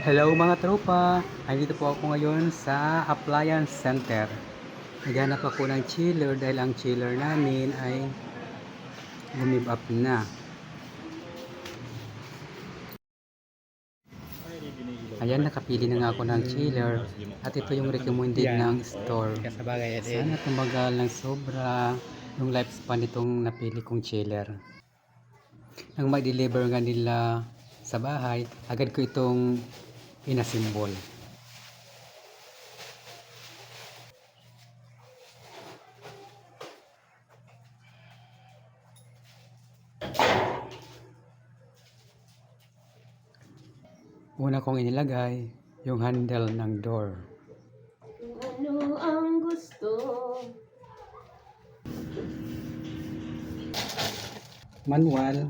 Hello mga tropa! Andito po ako ngayon sa Appliance Center. Naghanap ako ng chiller dahil ang chiller namin ay gumib up na. Ayan, nakapili na nga ako ng chiller at ito yung recommended ng store. Sana tumagal ng sobra yung lifespan nitong napili kong chiller. Nang ma-deliver nga nila sa bahay, agad ko itong pinasimbol. Una kong inilagay yung handle ng door. Ano ang gusto? manual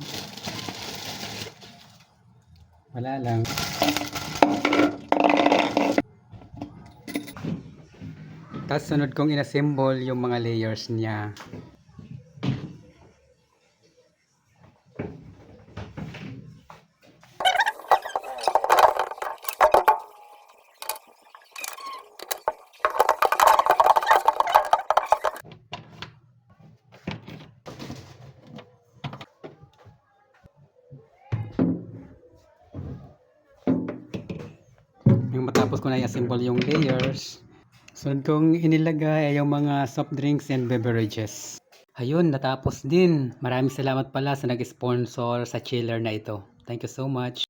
wala lang. Tapos sunod kong inassemble yung mga layers niya Yung matapos ko na i-assemble yung layers, sunod kong inilagay ay yung mga soft drinks and beverages. Ayun, natapos din. Maraming salamat pala sa nag-sponsor sa chiller na ito. Thank you so much.